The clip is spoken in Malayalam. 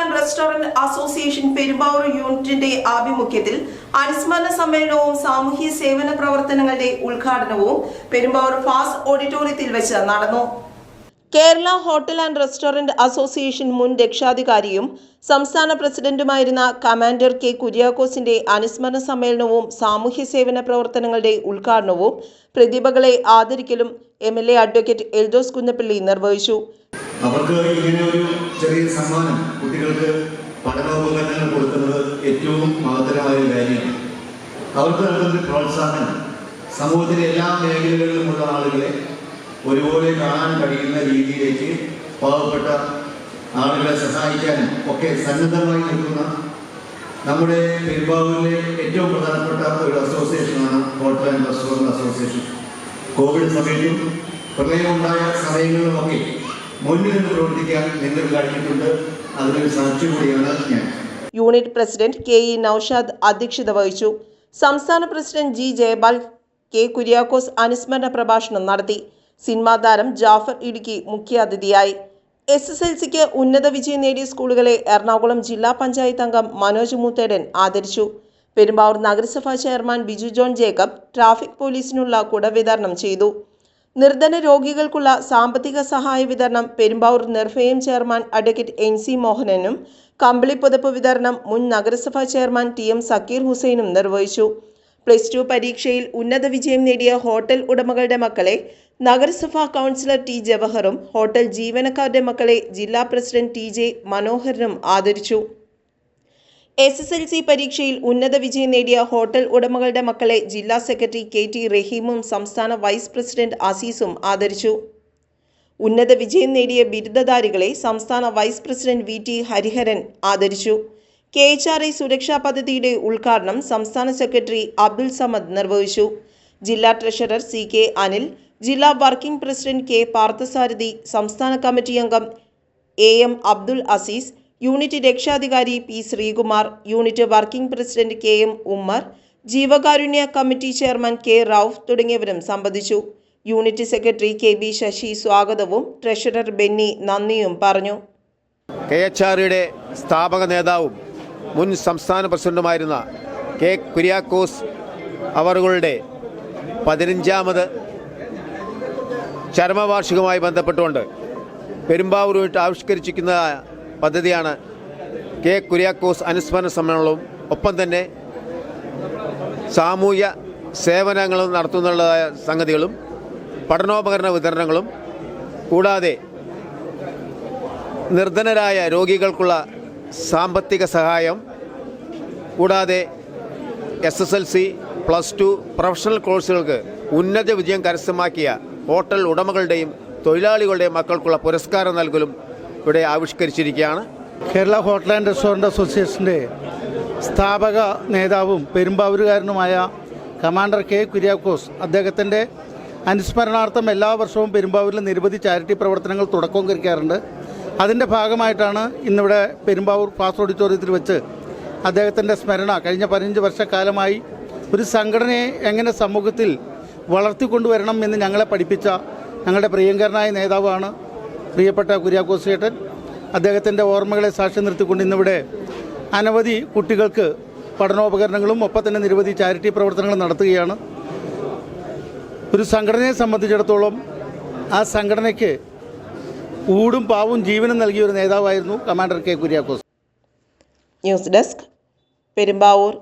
ആൻഡ് റെസ്റ്റോറന്റ് അസോസിയേഷൻ പെരുമ്പാവൂർ യൂണിറ്റിന്റെ ആഭിമുഖ്യത്തിൽ അനുസ്മരണ സമ്മേളനവും സാമൂഹ്യ സേവന പ്രവർത്തനങ്ങളുടെ ഉദ്ഘാടനവും പെരുമ്പാവൂർ ഫാസ്റ്റ് ഓഡിറ്റോറിയത്തിൽ വെച്ച് നടന്നു. Kerala hotel and restaurant association മുൻ രക്ഷാധികാരിയും സംസ്ഥാന പ്രസിഡന്റുമായിരുന്ന കമാൻഡർ കെ കുര്യാക്കോസിന്റെ അനുസ്മരണ സമ്മേളനവും സാമൂഹ്യ സേവന പ്രവർത്തനങ്ങളുടെ ഉദ്ഘാടനവും പ്രതിഭകളെ ആദരിക്കലും M L A advocate Eldhose Kunnappilly നിർവഹിച്ചു. അവർക്ക് ഇങ്ങനെ ഒരു ചെറിയ സമ്മാനം കുട്ടികൾക്ക് പഠനോപകരണങ്ങൾ കൊടുക്കുന്നത് ഏറ്റവും മഹത്തരമായ ഒരു കാര്യമാണ്. അവർക്ക് നൽകുന്ന പ്രോത്സാഹനം സമൂഹത്തിലെ എല്ലാ മേഖലകളിലുമുള്ള ആളുകളെ ഒരുപോലെ കാണാൻ കഴിയുന്ന രീതിയിലേക്ക് പാവപ്പെട്ട ആളുകളെ സഹായിക്കാനും ഒക്കെ സന്നദ്ധമായി നിൽക്കുന്ന നമ്മുടെ പെരുമ്പാവൂരിലെ ഏറ്റവും പ്രധാനപ്പെട്ട ഒരു അസോസിയേഷനാണ് hotel and restaurant association Covid സമയത്തും പ്രളയമുണ്ടായ സമയങ്ങളിലുമൊക്കെ മുന്നിൽ നിന്ന് പ്രവർത്തിക്കാൻ നിങ്ങൾ കഴിഞ്ഞിട്ടുണ്ട് അതിനൊരു കൂടിയാണ് ഞാൻ. Unit president K E Noushad അധ്യക്ഷത വഹിച്ചു. സംസ്ഥാന president G Jayapal K Kuriakose അനുസ്മരണ പ്രഭാഷണം നടത്തി. സിനിമാ താരം ജാഫർ ഇടുക്കി മുഖ്യാതിഥിയായി. എസ് എസ് എൽ സിക്ക് ഉന്നത വിജയം നേടിയ സ്കൂളുകളെ എറണാകുളം ജില്ലാ പഞ്ചായത്ത് അംഗം മനോജ് മൂത്തേടൻ ആദരിച്ചു. പെരുമ്പാവൂർ നഗരസഭാ chairman Biju John Jacob traffic പോലീസിനുള്ള കുട വിതരണം ചെയ്തു. നിർധന രോഗികൾക്കുള്ള സാമ്പത്തിക സഹായ വിതരണം Perumbavoor Nirbhayam chairman advocate N C മോഹനനും കമ്പിളി പുതപ്പ് വിതരണം മുൻ നഗരസഭാ ചെയർമാൻ ടി എം സക്കീർ ഹുസൈനും നിർവഹിച്ചു. പ്ലസ് ടു പരീക്ഷയിൽ ഉന്നത വിജയം നേടിയ ഹോട്ടൽ ഉടമകളുടെ മക്കളെ നഗരസഭാ കൗൺസിലർ ടി ജവഹറും ഹോട്ടൽ ജീവനക്കാരുടെ മക്കളെ ജില്ലാ പ്രസിഡന്റ് ടി ജെ മനോഹരനും ആദരിച്ചു. എസ് എസ് എൽ സി പരീക്ഷയിൽ ഉന്നത വിജയം നേടിയ ഹോട്ടൽ ഉടമകളുടെ മക്കളെ ജില്ലാ സെക്രട്ടറി കെ ടി റഹീമും സംസ്ഥാന വൈസ് പ്രസിഡന്റ് അസീസും ആദരിച്ചു. ഉന്നത വിജയം നേടിയ ബിരുദധാരികളെ സംസ്ഥാന vice president V T Hariharan ആദരിച്ചു. കെ എച്ച് ആർ ഐ സുരക്ഷാ പദ്ധതിയുടെ ഉദ്ഘാടനം സംസ്ഥാന സെക്രട്ടറി അബ്ദുൽ സമദ് നിർവഹിച്ചു. ജില്ലാ ട്രഷറർ സി കെ അനിൽ ജില്ലാ വർക്കിംഗ് പ്രസിഡന്റ് കെ പാർത്ഥസാരഥി സംസ്ഥാന കമ്മിറ്റി അംഗം A M Abdul Azeez unit രക്ഷാധികാരി P Sreekumar unit working president K M Ummer ജീവകാരുണ്യ കമ്മിറ്റി ചെയർമാൻ കെ റൌഫ് തുടങ്ങിയവരും സംബന്ധിച്ചു. Unit secretary K B Sasi സ്വാഗതവും ട്രഷറർ ബെന്നി നന്ദിയും പറഞ്ഞു. കെ എച്ച് ആർ സ്ഥാപക നേതാവും മുൻ സംസ്ഥാന പ്രസിഡന്റുമായിരുന്ന കെ കുര്യാക്കോസ് അവറുകളുടെ പതിനഞ്ചാമത് ചരമവാർഷികവുമായി ബന്ധപ്പെട്ടുകൊണ്ട് പെരുമ്പാവൂർ ആവിഷ്കരിച്ചിരിക്കുന്ന പദ്ധതിയാണ് കെ കുര്യാക്കോസ് അനുസ്മരണ സമ്മേളനവും ഒപ്പം തന്നെ സാമൂഹ്യ സേവനങ്ങളും നടത്തുന്നതായ സംഗതികളും പഠനോപകരണ വിതരണങ്ങളും കൂടാതെ നിർധനരായ രോഗികൾക്കുള്ള സാമ്പത്തിക സഹായം കൂടാതെ S S L C plus two professional കോഴ്സുകൾക്ക് ഉന്നത വിജയം കരസ്ഥമാക്കിയ ഹോട്ടൽ ഉടമകളുടെയും തൊഴിലാളികളുടെയും മക്കൾക്കുള്ള പുരസ്കാരം നൽകലും ഇവിടെ ആവിഷ്കരിച്ചിരിക്കുകയാണ്. കേരള ഹോട്ടൽ ആൻഡ് റെസ്റ്റോറന്റ് അസോസിയേഷന്റെ സ്ഥാപക നേതാവും പെരുമ്പാവൂരുകാരനുമായ കമാൻഡർ കെ കുര്യാക്കോസ് അദ്ദേഹത്തിന്റെ അനുസ്മരണാർത്ഥം എല്ലാ വർഷവും പെരുമ്പാവൂരിൽ നിരവധി ചാരിറ്റി പ്രവർത്തനങ്ങൾ തുടക്കം കുറിക്കാറുണ്ട്. അതിന്റെ ഭാഗമായിട്ടാണ് ഇന്നിവിടെ പെരുമ്പാവൂർ പാസ് ഓഡിറ്റോറിയത്തിൽ വെച്ച് അദ്ദേഹത്തിന്റെ സ്മരണ കഴിഞ്ഞ പതിനഞ്ച് വർഷക്കാലമായി ഒരു സംഘടനയെ എങ്ങനെ സമൂഹത്തിൽ വളർത്തിക്കൊണ്ടുവരണം എന്ന് ഞങ്ങളെ പഠിപ്പിച്ച ഞങ്ങളുടെ പ്രിയങ്കരനായ നേതാവാണ് പ്രിയപ്പെട്ട കുര്യാക്കോസ് ചേട്ടൻ അദ്ദേഹത്തിന്റെ ഓർമ്മകളെ സാക്ഷി നിർത്തിക്കൊണ്ട് ഇന്നിവിടെ അനവധി കുട്ടികൾക്ക് പഠനോപകരണങ്ങളും ഒപ്പം തന്നെ നിരവധി ചാരിറ്റി പ്രവർത്തനങ്ങൾ നടത്തുകയാണ്. ഒരു സംഘടനയെ സംബന്ധിച്ചിടത്തോളം ആ സംഘടനയ്ക്ക് ഊടും പാവും ജീവനും നൽകിയ ഒരു നേതാവായിരുന്നു commander K Kuriakose. News desk Perumbavoor.